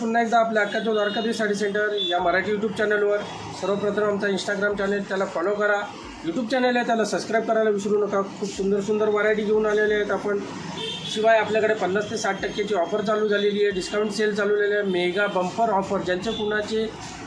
पुन्हा एकदा आपल्या अक्काच्या द्वारकाधी साडी सेंटर या मराठी यूट्यूब चॅनलवर सर्वप्रथम आमचा इंस्टाग्राम चॅनल त्याला फॉलो करा. यूट्यूब चॅनल आहे त्याला सबस्क्राईब करायला विसरू नका. खूप सुंदर सुंदर व्हरायटी घेऊन आलेले आहेत आपण. शिवाय आपल्याकडे पन्नास ते साठ टक्क्याची ऑफर चालू झालेली आहे डिस्काउंट सेल चालू झालेली आहे. मेगा बंपर ऑफर ज्यांचे कुणाचे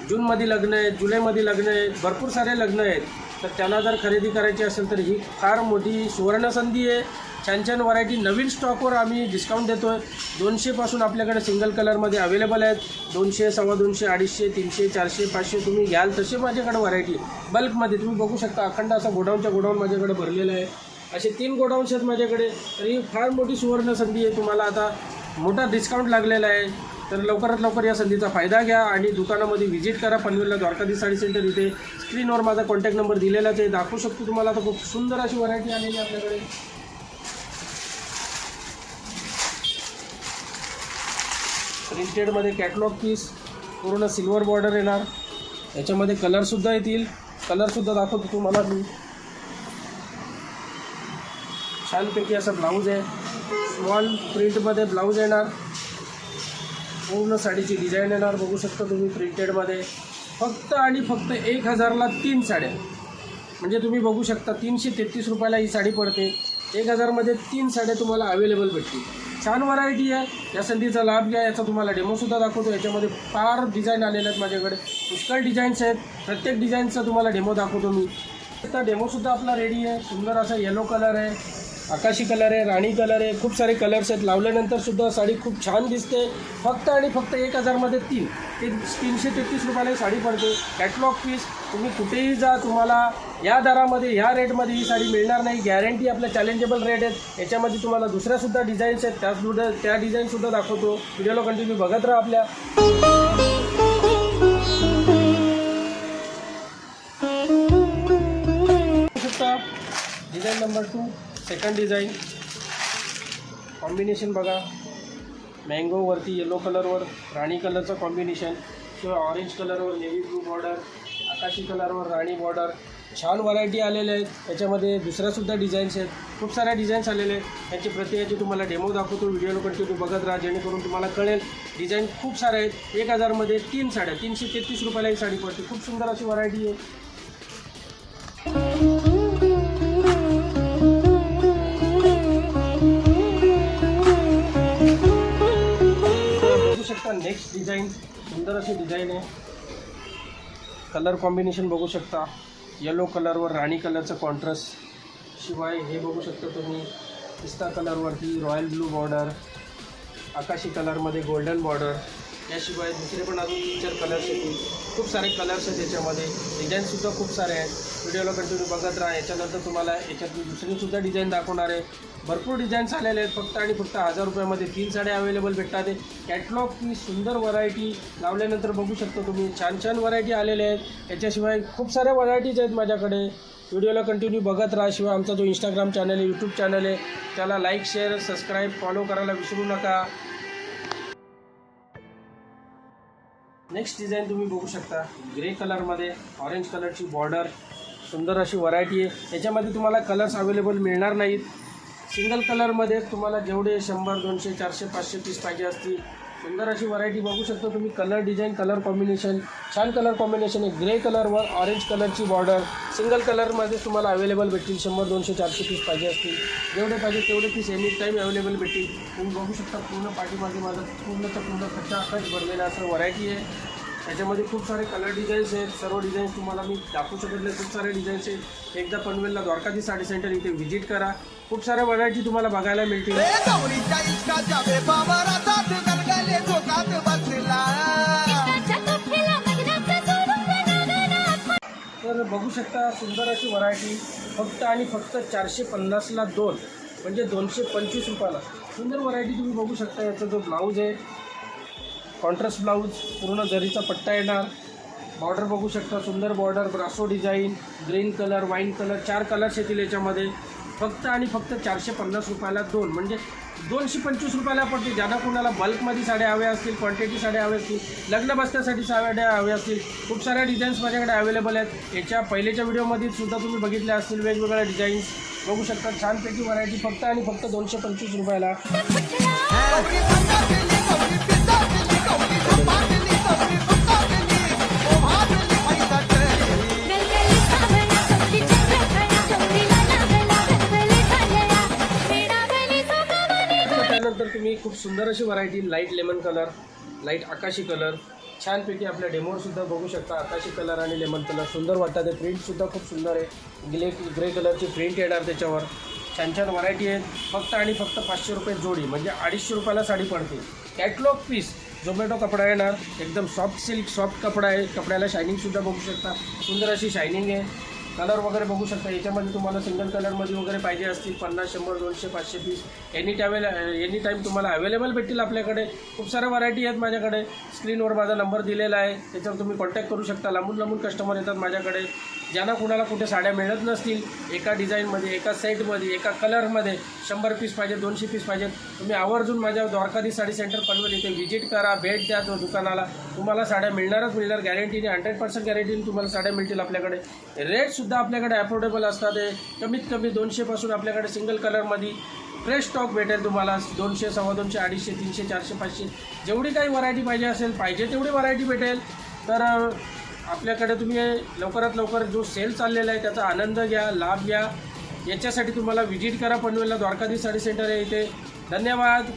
जूनमध्ये लग्न आहेत जुलैमध्ये लग्न आहेत भरपूर सारे लग्न आहेत. तर त्यांना जर खरेदी करायची असेल तर ही फार मोठी सुवर्णसंधी आहे. छान छान व्हरायटी नवीन स्टॉकवर आम्ही डिस्काउंट देतो आहे दोनशेपासून आपल्याकडे सिंगल कलरमध्ये अवेलेबल आहेत. दोनशे सव्वा दोनशे अडीचशे तीनशे चारशे पाचशे तुम्ही घ्याल तसे माझ्याकडे व्हरायटी बल्कमध्ये तुम्ही बघू शकता अखंड असा गोडाऊनच्या गोडाऊन माझ्याकडे भरलेला आहे. असे तीन गोडाऊन्स आहेत माझ्याकडे. तर ही फार मोठी सुवर्ण संधी आहे. तुम्हाला आता मोठा डिस्काउंट लागलेला आहे. तर लवकरात लवकर या संधीचा फायदा घ्या आणि दुकानामध्ये व्हिजिट करा. पनवेलला द्वारकाधी साडी सेंटर इथे स्क्रीनवर माझा कॉन्टॅक्ट नंबर दिलेलाच आहे. दाखवू शकतो तुम्हाला. आता खूप सुंदर अशी व्हरायटी आलेली आहे आपल्याकडे. प्रिंटेडमध्ये कॅटलॉग पीस पूर्ण सिल्वर बॉर्डर येणार. याच्यामध्ये कलरसुद्धा येतील. कलरसुद्धा दाखवतो तुम्हाला मी. छानपैकी असं ब्लाऊज आहे. स्मॉल प्रिंटमध्ये ब्लाऊज येणार. पूर्ण साडीची डिझाईन येणार. बघू शकता तुम्ही प्रिंटेडमध्ये फक्त आणि फक्त एक हजारला तीन साड्या. म्हणजे तुम्ही बघू शकता तीनशे तेहतीस रुपयाला ही साडी पडते. एक हजारमध्ये तीन साड्या तुम्हाला अवेलेबल भेटतील. छान व्हरायटी आहे. या संधीचा लाभ घ्या. याचा तुम्हाला डेमोसुद्धा दाखवतो. याच्यामध्ये फार डिझाईन आलेले आहेत माझ्याकडे. पुष्कळ डिझाईन्स आहेत. प्रत्येक डिझाईनचा तुम्हाला डेमो दाखवतो मी. आता डेमोसुद्धा आपला रेडी आहे. सुंदर असा येलो कलर आहे. आकाशी कलर आहे राणी कलर आहे खूप सारे कलर्स आहेत. लावल्यानंतर सुद्धा साडी खूप छान दिसते. फक्त आणि फक्त एक हजारमध्ये तीन. ते तीनशे तेहतीस रुपयाला साडी पडते. कॅटलॉग पीस तुम्ही कुठेही जा तुम्हाला या दरामध्ये ह्या रेटमध्ये ही साडी मिळणार नाही. गॅरंटी आपल्या चॅलेंजेबल रेट आहेत. याच्यामध्ये तुम्हाला दुसऱ्यासुद्धा डिझाईन्स आहेत. त्यासुद्धा त्या डिझाईनसुद्धा दाखवतो. व्हिडिओला कंटिन्यू बघत राहा आपल्या. सेकंड डिझाईन कॉम्बिनेशन बघा. मँगोवरती येलो कलरवर राणी कलरचं कॉम्बिनेशन किंवा ऑरेंज कलरवर नेव्ही ब्लू बॉर्डर आकाशी कलरवर राणी बॉर्डर छान व्हरायटी आलेल्या आहेत. त्याच्यामध्ये दुसऱ्यासुद्धा डिझाईन्स आहेत. खूप साऱ्या डिझाईन्स आलेले आहेत. त्यांची प्रत्येकाची तुम्हाला डेमो दाखवतो. व्हिडिओला कंटिन्यू बघत राहा. जेणेकरून तुम्हाला कळेल डिझाईन खूप सारे आहेत. एक हजारमध्ये तीन साड्या तीनशे तेहतीस रुपयाला एक साडी पडते. खूप सुंदर अशी व्हरायटी आहे. डिझाईन सुंदर अशी डिझाईन आहे. कलर कॉम्बिनेशन बघू शकता. येलो कलरवर राणी कलरचं कॉन्ट्रास्ट शिवाय हे बघू शकता तुम्ही पिस्ता कलरवरती रॉयल ब्लू बॉर्डर आकाशी कलरमध्ये गोल्डन बॉर्डर याशिवाय दुसरे पण अजून तीन चार कलर्स येतील खूप सारे कलर्स आहेत याच्यामध्ये. डिझाईनसुद्धा खूप सारे आहेत. व्हिडिओला कंटिन्यू बघत राहा. याच्यानंतर तुम्हाला याच्यात दुसरीसुद्धा डिझाईन दाखवणार आहे. भरपूर डिझाईन्स आलेले आहेत. फक्त आणि फक्त हजार रुपयामध्ये तीन साड्या अवेलेबल भेटतात. कॅटलॉग ही सुंदर व्हरायटी लावल्यानंतर बघू शकता तुम्ही. छान छान व्हरायटी आलेल्या आहेत. याच्याशिवाय खूप साऱ्या व्हरायटीज आहेत माझ्याकडे. व्हिडिओला कंटिन्यू बघत राहा. शिवाय आमचा जो इंस्टाग्राम चॅनल आहे यूट्यूब चॅनल आहे त्याला लाईक शेअर सबस्क्राईब फॉलो करायला विसरू नका. नेक्स्ट डिझाईन तुम्ही बघू शकता. ग्रे कलरमध्ये ऑरेंज कलरची बॉर्डर सुंदर अशी व्हरायटी आहे. याच्यामध्ये तुम्हाला कलर्स अवेलेबल मिळणार नाहीत. सिंगल कलरमध्ये तुम्हाला जेवढे शंभर दोनशे चारशे पाचशे पीस पाहिजे असतील सुंदर अशी व्हरायटी बघू शकता तुम्ही. कलर डिझाईन कलर कॉम्बिनेशन छान कलर कॉम्बिनेशन आहे. ग्रे कलरवर ऑरेंज कलरची बॉर्डर सिंगल कलरमध्ये तुम्हाला अवेलेबल भेटतील. शंभर दोनशे चारशे पीस पाहिजे असतील. जेवढे पाहिजे तेवढे पीस एनी टाईम अवेलेबल भेटतील. तुम्ही बघू शकता पूर्ण पाठीमागे माझा पूर्णचा पूर्ण कच्चा आकाश भरलेला असं व्हरायटी आहे. त्याच्यामध्ये खूप सारे कलर डिझाईन्स आहेत. सर्व डिझाईन्स तुम्हाला मी दाखवू शकत नाही. खूप सारे डिझाईन्स आहेत. एकदा पनवेलला द्वारकाधी साडी सेंटर इथे व्हिजिट करा. खूप साऱ्या व्हरायटी तुम्हाला बघायला मिळतील. तर बघू शकता सुंदर अशी व्हरायटी फक्त आणि फक्त चारशे पन्नासला दोन. म्हणजे दोनशे पंचवीस रुपयाला. सुंदर व्हरायटी तुम्ही बघू शकता. याचा जो ब्लाऊज आहे कॉन्ट्रास्ट ब्लाऊज पूर्ण जरीचा पट्टा येणार. बॉर्डर बघू शकता सुंदर बॉर्डर ब्रासो design green colour wine colour चार कलर्स येतील याच्यामध्ये. फक्त आणि फक्त चारशे पन्नास रुपयाला दोन. म्हणजे दोनशे पंचवीस रुपयाला पडते ज्यांना कोणाला बल्कमध्ये साड्या हव्या असतील क्वांटिटी साड्या हव्या असतील लग्न बसण्यासाठी साड्या हव्या असतील खूप साऱ्या डिझाईन्स माझ्याकडे अवेलेबल आहेत. याच्या पहिल्याच्या व्हिडिओमध्ये सुद्धा तुम्ही बघितल्या असतील. वेगवेगळ्या डिझाईन्स बघू शकता छानपैकी व्हरायटी फक्त आणि फक्त दोनशे पंचवीस रुपयाला. त्यानंतर तुम्ही खूप सुंदर अशी variety light lemon colour light आकाशी कलर छानपैकी आपल्या डेमोवरसुद्धा बघू शकता. आकाशी कलर आणि लेमन कलर सुंदर वाटतात. ते प्रिंटसुद्धा खूप सुंदर आहे. ग्ले ग्रे कलरची प्रिंट येणार त्याच्यावर. छान छान व्हरायटी आहेत फक्त आणि फक्त पाचशे रुपये जोडी म्हणजे अडीचशे रुपयाला साडी पडते. कॅटलॉग पीस झोमॅटो कपडा येणार. एकदम सॉफ्ट सिल्क सॉफ्ट कपडा आहे. कपड्याला शायनिंगसुद्धा बघू शकता. सुंदर अशी शायनिंग आहे. कलर वगैरे बघू शकता. याच्यामध्ये तुम्हाला सिंगल कलरमध्ये वगैरे पाहिजे असतील. पन्नास शंभर दोनशे पाचशे piece any towel any time तुम्हाला अवेलेबल भेटतील आपल्याकडे. खूप साऱ्या व्हरायटी आहेत माझ्याकडे. स्क्रीनवर माझा नंबर दिलेला आहे. त्याच्यावर तुम्ही कॉन्टॅक्ट करू शकता. लांबून लांबून कस्टमर येतात माझ्याकडे. ज्यांना कुणाला कुठे साड्या मिळत नसतील एका डिझाईनमध्ये एका सेटमध्ये एका कलरमध्ये शंभर पीस पाहिजे दोनशे पीस पाहिजेत तुम्ही आवर्जून माझ्या द्वारकाधी साडी सेंटर पनवेल इथे व्हिजिट करा भेट द्या तो दुकानाला. तुम्हाला साड्या मिळणारच मिळणार गॅरंटीने हंड्रेड पर्सेंट गॅरंटीने तुम्हाला साड्या मिळतील आपल्याकडे. रेटसुद्धा आपल्याकडे अफोर्डेबल असतात कमीत कमी दोनशेपासून आपल्याकडे सिंगल कलरमध्ये फ्रेश स्टॉक भेटेल तुम्हाला. दोनशे सव्वा दोनशे अडीचशे तीनशे चारशे पाचशे. जेवढी काही व्हरायटी पाहिजे असेल पाहिजे तेवढी व्हरायटी भेटेल. तर आपल्याकडे तुम्ही लवकरात लवकर जो सेल चाललेला आहे त्याचा आनंद घ्या लाभ घ्या. याच्यासाठी तुम्हाला व्हिजिट करा पनवेलला द्वारकाधीश साडी सेंटर आहे इथे. धन्यवाद.